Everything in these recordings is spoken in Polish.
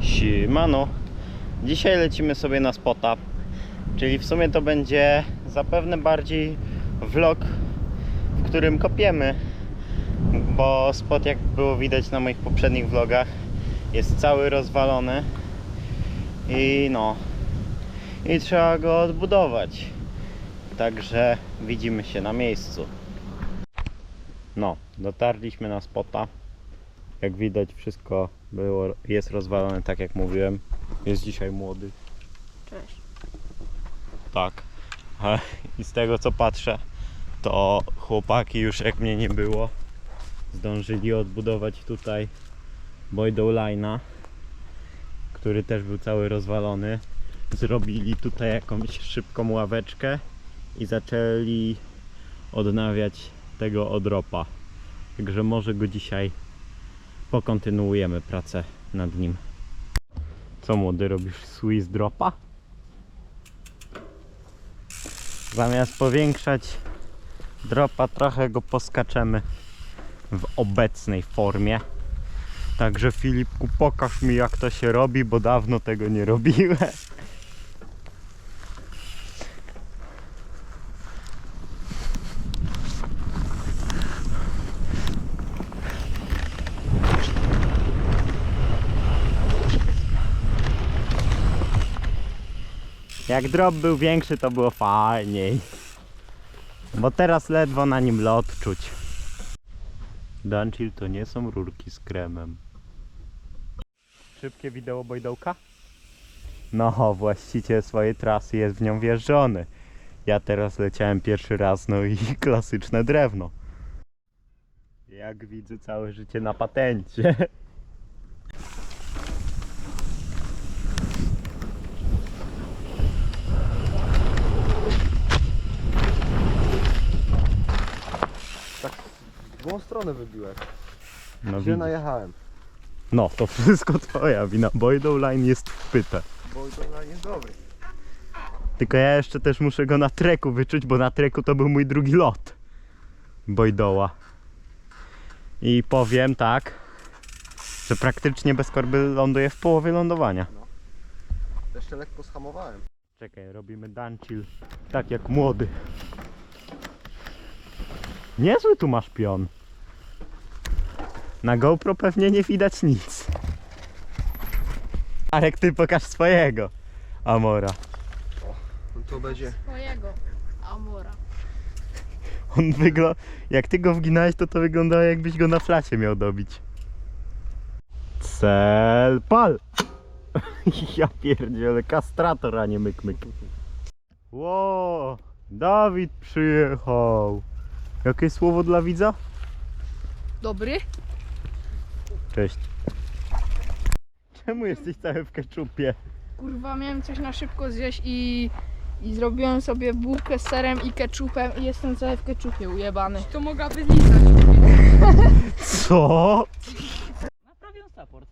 Siemano. Dzisiaj lecimy sobie na spota, czyli w sumie to będzie zapewne bardziej vlog, w którym kopiemy, bo spot jak było widać na moich poprzednich vlogach jest cały rozwalony i no i trzeba go odbudować. Także widzimy się na miejscu. No, dotarliśmy na spota. Jak widać wszystko było, jest rozwalone tak jak mówiłem. Jest dzisiaj młody. Cześć. Tak. I z tego co patrzę, to chłopaki już jak mnie nie było, zdążyli odbudować tutaj Boydow Line'a, który też był cały rozwalony. Zrobili tutaj jakąś szybką ławeczkę i zaczęli odnawiać tego odropa. Także może go dzisiaj pokontynuujemy pracę nad nim. Co młody robisz Swiss dropa? Zamiast powiększać dropa, trochę go poskaczemy w obecnej formie. Także Filipku, pokaż mi jak to się robi, bo dawno tego nie robiłem. Jak drop był większy, to było fajniej. Bo teraz ledwo na nim lot czuć. Dunchill to nie są rurki z kremem. Szybkie wideo bojdołka? No, właściciel swojej trasy jest w nią wjeżdżony. Ja teraz leciałem pierwszy raz, no i klasyczne drewno. Jak widzę całe życie na patencie. Tak w złą stronę wybiłeś. No, Gdzie najechałem? no to wszystko twoja wina. Bojdoł Line jest wpyte. Bo to jest dobry. Tylko ja jeszcze też muszę go na treku wyczuć, bo na treku to był mój drugi lot Bojdoła. I powiem tak, że praktycznie bez korby ląduje w połowie lądowania. Jeszcze lekko schamowałem. Czekaj, robimy dunchill tak jak młody. Niezły tu masz pion. Na GoPro pewnie nie widać nic. Arek, ty pokaż swojego. Amora. No to będzie. Twojego Amora. On wygląda. Jak ty go wginałeś, to to wyglądało jakbyś go na flacie miał dobić. Cel pal! ja pierdzielę, kastrator, a nie myk myk. Ło, Dawid przyjechał. Jakie słowo dla widza? Dobry? Cześć. Czemu jesteś cały w keczupie? Kurwa, miałem coś na szybko zjeść i, i zrobiłem sobie bułkę z serem i ketchupem i jestem cały w ketchupie ujebany. To mogła. Co? Naprawię support.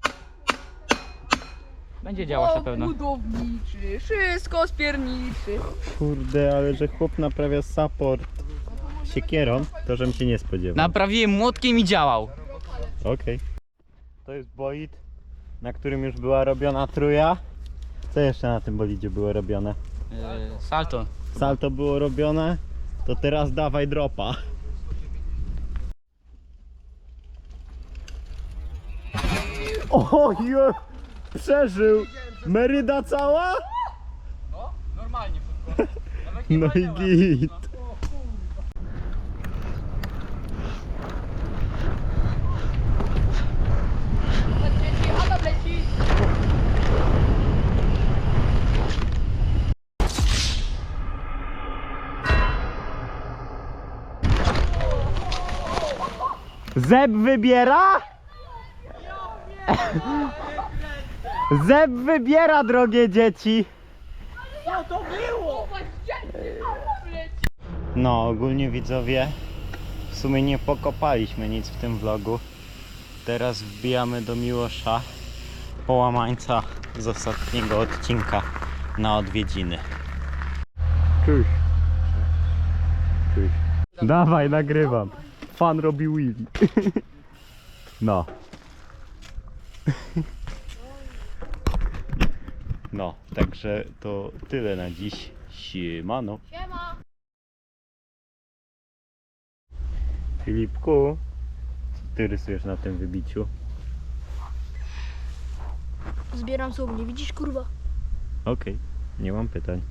Będzie działać na pewno. budowniczy, wszystko spierniczy. Kurde, ale że chłop naprawia support siekierą, to żem się nie spodziewał. Naprawiłem młotkiem i działał. Okej. To jest bolid, na którym już była robiona truja. Co jeszcze na tym bolidzie było robione? Yy, salto. Salto było robione, to teraz dawaj dropa. O, je, przeżył! Meryda cała? Normalnie No i git. Zeb wybiera? Zeb wybiera, drogie dzieci. No, ogólnie widzowie, w sumie nie pokopaliśmy nic w tym vlogu. Teraz wbijamy do Miłosza połamańca z ostatniego odcinka na odwiedziny. Cześć. Cześć. Dawaj, nagrywam. Fan robi Willy. No. No, także to tyle na dziś. Siemano. Siema! Filipku, co ty rysujesz na tym wybiciu? Zbieram słownie, widzisz kurwa? Okej, nie mam pytań.